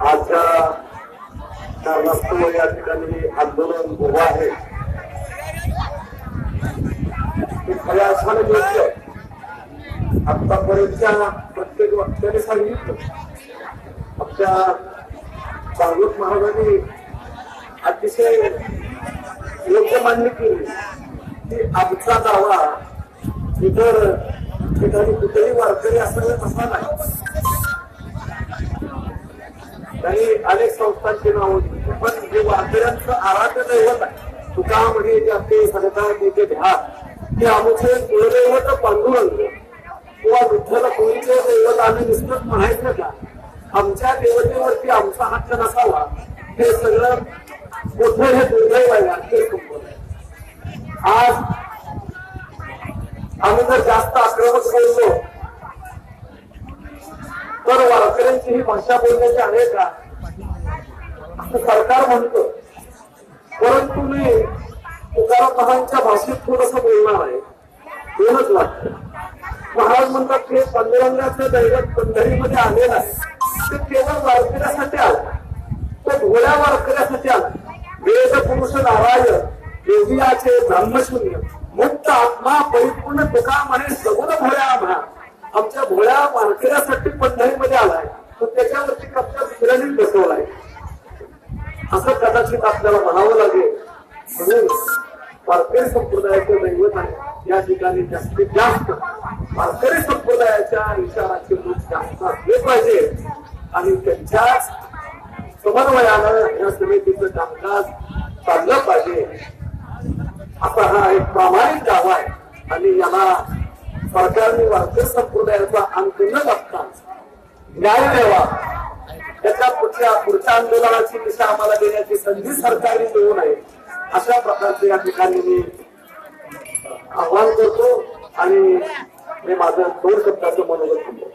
आजच्या कारणास्तव या ठिकाणी आंदोलन उभं आहे. हे खऱ्या अर्थाने योग्य आतापर्यंतच्या प्रत्येक वक्त्याने सांगितलं. आपल्या भागवत महाराजांनी अतिशय योग्य मान्य केली. की आमचा दावा इतर ठिकाणी कुठेही वारकरी असायला तसा नाही. काही अनेक संस्थांची नाव दिली. पण जे वारकऱ्यांचं आराध्य दैवत आहे तुका म्हणे जे आपले सरकार तिथे घ्या की आमचे कुलदैवत पांडुरंग किंवा विठ्ठल कोणीचे दैवत आम्ही नुसतंच म्हणायचं का? आमच्या देवतेवरती आमचा हक्क नसावा. हे सगळं मोठं हे दुर्दैव आहे आणखी आहे आज आम्ही जर जास्त आक्रमक बोललो तर वारकऱ्यांची ही भाषा बोलण्याची आहे का? सरकार म्हणतं. परंतु मी तुकाराम महाराजांच्या भाषेत थोडस बोलणार आहे. दोनच वाटत महाराज म्हणतात हे पंधरंगाचं दैवत पंढरीमध्ये आलेलं आहे. ते केवळ वारकऱ्यासाठी आलं ते भोळ्या वारकऱ्यासाठी आलं वेद पुरुष नारायण देवियाचे ब्रह्मशून्य मुक्त आत्मा परिपूर्ण तुका म्हणे सगुण भोळ्या आम्हा. आमच्या भोळ्या वारकऱ्यासाठी पंढरीमध्ये आलाय. तो त्याच्यावरती कप्पा दुसऱ्याने बसवलाय. असं कदाचित आपल्याला म्हणावं लागेल. म्हणून वारकरी संप्रदायाचं दैवत आहे. या ठिकाणी जास्तीत जास्त वारकरी संप्रदायाच्या विचाराचे लोक जास्त असले पाहिजे. आणि त्यांच्या समन्वयानं या समितीचं कामकाज चाललं पाहिजे. असा हा एक प्रामाणिक दावा आहे. आणि याला सरकारने वारकरी संप्रदायाचा अंत न लागता न्याय द्यावा. त्याच्या पुढच्या पुढच्या आंदोलनाची दिशा आम्हाला देण्याची संधी सरकारने देऊ नये. अशा प्रकारचे या ठिकाणी मी आव्हान करतो आणि मी माझं दोन शब्दाचं मनोगत